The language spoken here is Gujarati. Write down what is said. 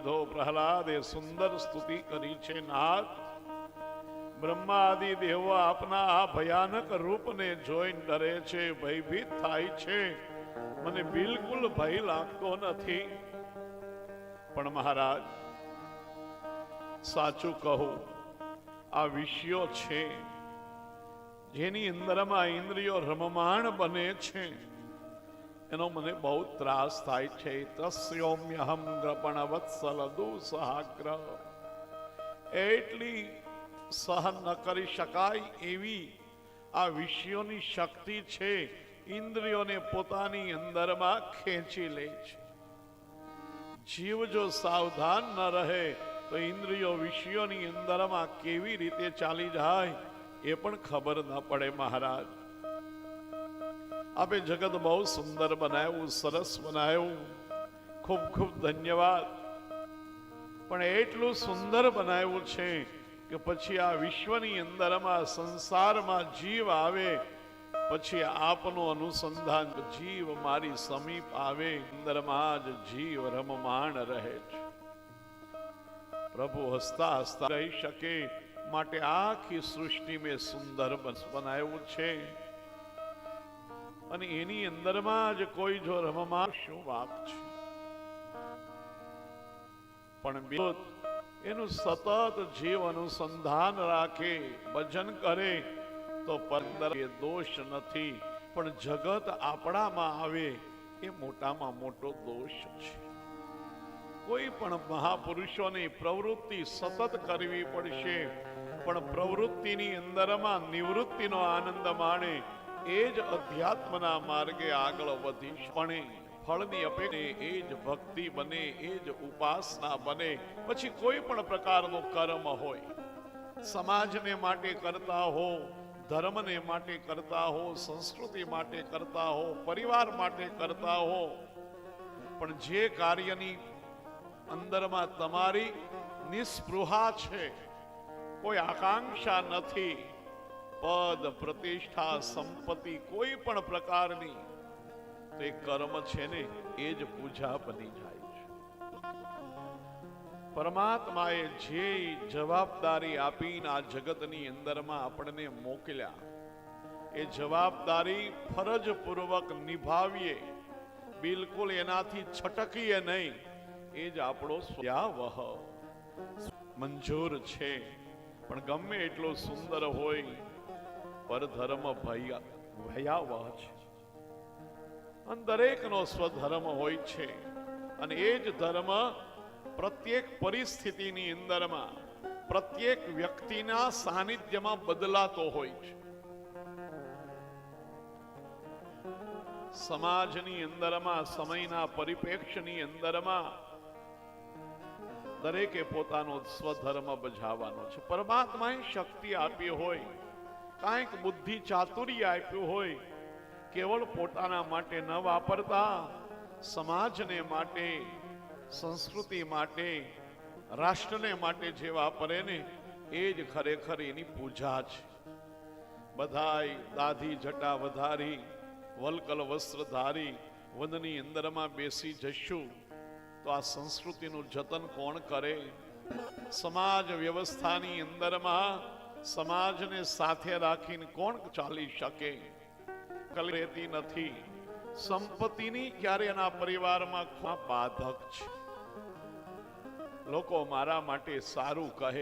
લીધો પ્રહલાદે સુંદર સ્તુતિ કરી છે નાથ બ્રહ્માદિ દેવો આપના આ ભયાનક રૂપને જોઈને ડરે છે, ભયભીત થાય છે. મને બિલકુલ ભય લાગતો નથી. પણ મહારાજ, સાચું કહું, આ વિષયો છે જેની અંદરમાં ઇન્દ્રિયો રમમાણ બને છે. એનો મને બહુ ત્રાસ થાય છે. તસ્યોમ્યહમ ગ્રપણ વત્સલ દુસહાગ્રહ એટલી સહન ન કરી શકાય એવી આ વિષયોની શક્તિ છે, ઇન્દ્રિયોને પોતાની અંદરમાં ખેંચી લે છે. જીવ જો સાવધાન ન રહે, તો ઇન્દ્રિયો વિષયોની અંદરમાં કેવી રીતે ચાલી જાય, એ પણ ખબર ન પડે મહારાજ. આપે જગત બહુ સુંદર બનાવ્યું, સરસ બનાવ્યું. ખૂબ ખૂબ ધન્યવાદ. પણ એટલું સુંદર બનાવ્યું છે કે પછી આ વિશ્વની અંદરમાં સંસારમાં જીવ આવે, પછી આપનું અનુસંધાન જીવ મારી સમીપ આવે, અંદરમાં જ જીવ રમમાણ રહે છે. પ્રભુ હસતા હસતા રહી શકે, માટે આખી સૃષ્ટિ મેં સુંદર બનાવ્યું છે. અને એની અંદરમાં જ કોઈ જો રમમાં શું વાત છે? પણ એનું સતત જીવ અનુસંધાન રાખે, ભજન કરે, તો પંદર એ દોષ નથી. પણ જગત આપણામાં આવે, એ મોટામાં મોટો દોષ છે. કોઈ પણ મહાપુરુષોની પ્રવૃત્તિ સતત કરવી પડશે, પણ પ્રવૃત્તિની અંદરમાં નિવૃત્તિનો આનંદ માણે એ જ અધ્યાત્મના માર્ગે આગળ વધીશ પણ ફળની અપેક્ષા એ જ ભક્તિ બને, એ જ ઉપાસના બને. પછી કોઈ પણ પ્રકારનું કર્મ હોય, સમાજને માટે કરતા હો, ધર્મને માટે કરતા હો, સંસ્કૃતિ માટે કરતા હો, પરિવાર માટે કરતા હો, પણ જે કાર્યની અંદરમાં તમારી નિસ્પૃહા છે, કોઈ આકાંક્ષા નથી પદ, પ્રતિષ્ઠા, સંપત્તિ કોઈ પણ પ્રકારની, તો એ કર્મ છે ને, એ જ પૂજા બની જાય છે. પરમાત્માએ જે જવાબદારી આપીને આ જગતની અંદરમાં આપણને મોકલ્યા, એ જવાબદારી ફરજ પૂર્વક નિભાવીએ, બિલકુલ એનાથી છટકીએ નહીં, એ જ આપણો સ્વયાવહ મંજૂર છે, પણ ગમે એટલો સુંદર હોય પરધર્મ ભયાવહ છે. અને દરેકનો સ્વધર્મ હોય છે અને એ જ ધર્મ પ્રત્યેક પરિસ્થિતિની અંદરમાં, પ્રત્યેક વ્યક્તિના સાનિધ્યમાં બદલાતો હોય છે. સમાજની અંદરમાં, સમયના પરિપ્રેક્ષ્યની અંદરમાં દરેકે પોતાનો સ્વધર્મ બજાવવાનો છે. પરમાત્માએ શક્તિ આપી હોય કાંઈક બુદ્ધિ ચાતુર્ય આપ્યું હોય, કેવળ પોતાના માટે ન વાપરતા, સમાજને માટે, સંસ્કૃતિ માટે, રાષ્ટ્રને માટે જે વાપરે ને, એ જ ખરેખર એની પૂજા છે. બધાય દાધી જટા વધારી, વલકલ વસ્ત્ર ધારી, વનની અંદરમાં બેસી જશું, તો આ સંસ્કૃતિનું જતન કોણ કરે? સમાજ વ્યવસ્થાની અંદરમાં સમાજને સાથે રાખીને કોણ ચાલી શકે? કલ રહેતી નથી. સંપત્તિની ક્યારે એના પરિવારમાં બાધક છે? લોકો મારા માટે સારું કહે